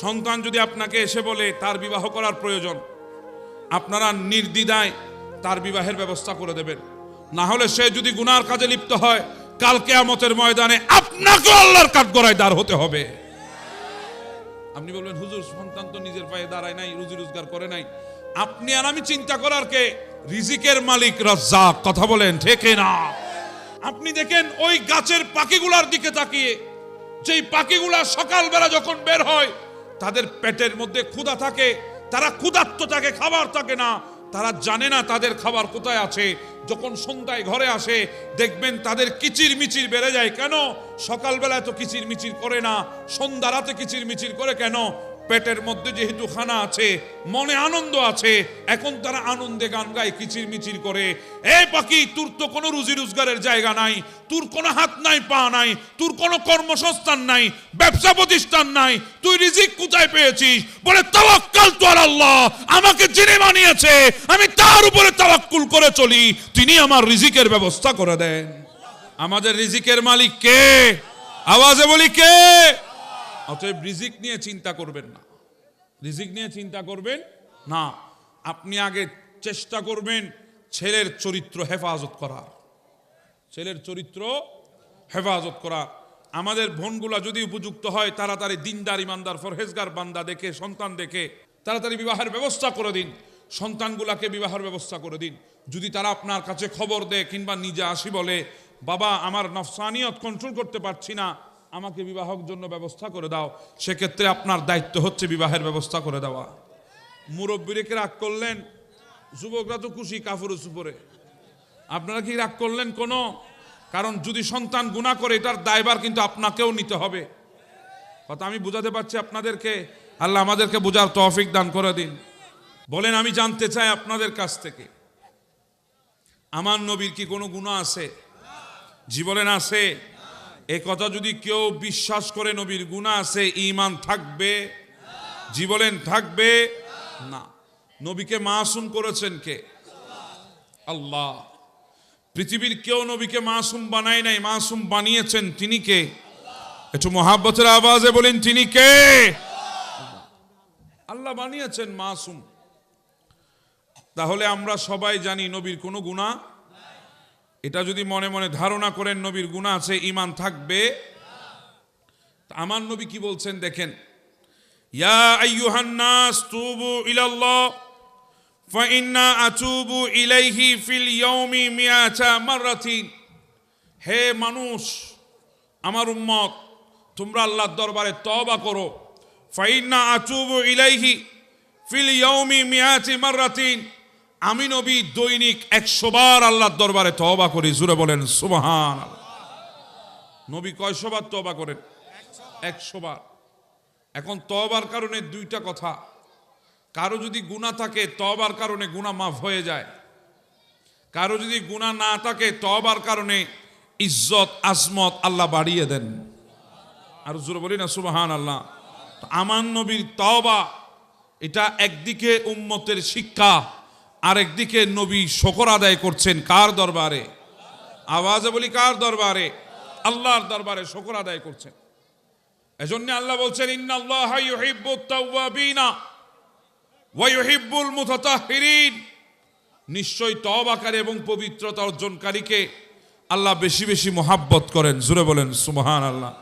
সন্তান যদি আপনাকে এসে বলে তার বিবাহ করার প্রয়োজন, আপনারা নির্দ্বিধায় তার বিবাহের ব্যবস্থা করে দেবেন। না হলে সে যদি গুনার কাজে লিপ্ত হয়, কাল কেয়ামতের ময়দানে আপনাকে আল্লাহর কাঠগড়ায় দাঁড় হতে হবে। আপনি বলবেন, হুজুর, সন্তান তো নিজের পায়ে দাঁড়ায় নাই, রুজি রোজগার করে নাই। আপনি আর আমি চিন্তা করার কে? রিজিকের মালিক রাজ্জাক, কথা বলেন ঠেকে না। আপনি দেখেন, ওই গাছের পাখিগুলার দিকে তাকিয়ে, যেই পাখিগুলা সকালবেলা যখন বের হয় তাদের পেটের মধ্যে ক্ষুধা থাকে, তারা ক্ষুধার্ত থাকে, খাবার থাকে না। তারা জানে না তাদের খাবার কোথায় আছে। যখন সন্ধ্যায় ঘরে আসে, দেখবেন তাদের কিচির মিচির বেড়ে যায়। কেন? সকালবেলায় তো কিচির মিচির করে না, সন্ধ্যা রাতে কিচির মিচির করে কেন? পেটের মধ্যে যেহেতু খানা আছে, মনে আনন্দ আছে, এখন তারা আনন্দে গান গায় কিচির মিচির করে। এ পাখি, তোর তো কোনো রুজি রোজগারের জায়গা নাই, তোর কোনো হাত নাই, পা নাই, তোর কোনো কর্মসংস্থান নাই, ব্যবসা প্রতিষ্ঠান নাই, তুই রিজিক কোথায় পেয়েছিস? বলে, তাওয়াক্কাল তো আল্লাহ, আমাকে যিনি বানিয়েছে, আমি তার উপরে তাওয়াক্কুল করে চলি, তিনি আমার রিজিকের ব্যবস্থা করে দেন। আমাদের রিজিকের মালিক কে? আওয়াজে বলি কে? অতএব রিজিক নিয়ে চিন্তা করবেন না। রিজিক নিয়ে চিন্তা করবেন না। আপনি আগে চেষ্টা করবেন ছেলের চরিত্র হেফাজত করার। ছেলের চরিত্র হেফাজত করা। আমাদের বোনগুলা যদি উপযুক্ত হয়, তাড়াতাড়ি দিনদার, ইমানদার, ফরহেজগার বান্দা দেখে, সন্তান দেখে, তাড়াতাড়ি বিবাহের ব্যবস্থা করে দিন। সন্তানগুলাকে বিবাহের ব্যবস্থা করে দিন। যদি তারা আপনার কাছে খবর দেয় কিংবা নিজে আসি বলে, বাবা, আমার নফসানিয়ত কন্ট্রোল করতে পারছি না। আমাকে বিবাহর জন্য ব্যবস্থা করে দাও। সেক্ষেত্রে আপনার দায়িত্ব হচ্ছে বিবাহের ব্যবস্থা করে দেওয়া। মুরব্বীকে রাগ করলেন? যুবকরা তো খুশি কাফুরুস উপরে। আপনারা কি রাগ করলেন কোনো? কারণ যদি সন্তান গুণা করে, এটার দায়বার কিন্তু আপনাকেও নিতে হবে। কথা আমি বুঝাতে পারছি আপনাদেরকে। আল্লাহ আমাদেরকে বোঝার তৌফিক দান করে দিন। বলেন, আমি জানতে চাই আপনাদের কাছ থেকে। আমার নবীর কি কোনো গুণা আছে? জীবনে আছে? এ কথা যদি কেউ বিশ্বাস করে নবীর গুণা আছে ইমান থাকবে? জীবনের থাকবে? না। নবীকে মাসুম করেছেন কে? আল্লাহ। পৃথিবীর কেউ নবীকে মাসুম বানায় নাই, মাসুম বানিয়েছেন তিনি কে? একটু মহাব্বতের আওয়াজে বলেন, তিনি কে? আল্লাহ বানিয়েছেন মাসুম। তাহলে আমরা সবাই জানি নবীর কোনো গুণা এটা যদি মনে মনে ধারণা করেন নবীর গুণা আছে ইমান থাকবে। আমার নবী কি বলছেন দেখেন, ইয়া তুবু ইলাল্লাহ ইলাইহি ফিল হে মানুষ, আমার উম্মত, তোমরা আল্লাহর দরবারে তওবা করো। ফাইন্না আতুবু ইলাইহি ফিল ইয়াউমি মিয়াতি মাররাতিন। আমি নবী দৈনিক একশো বার আল্লাহর দরবারে তবা করি, জুড়ে বলেন সুবহান নবী কয়শো বার তওবা করেন? একশো বার। এখন তবার কারণে দুইটা কথা। কারও যদি গুণা থাকে তবার কারণে গুণা মাফ হয়ে যায়। কারও যদি গুণা না থাকে তবার কারণে ইজ্জত, আজমত আল্লাহ বাড়িয়ে দেন। আর জোরে বলি না সুবহান আল্লাহ তো আমার নবীর তওবা, এটা একদিকে উম্মতের শিক্ষা আর একদিকে নবী শকর আদায় করছেন, কার দরবারে? আওয়াজে বলি, কার দরবারে? আল্লাহর দরবারে শকর আদায় করছেন। এজন্য আল্লাহ বলছেন নিশ্চয় তওবাকারী এবং পবিত্রতা অর্জনকারীকে আল্লাহ বেশি বেশি মোহাব্বত করেন। জুড়ে বলেন সুবহান আল্লাহ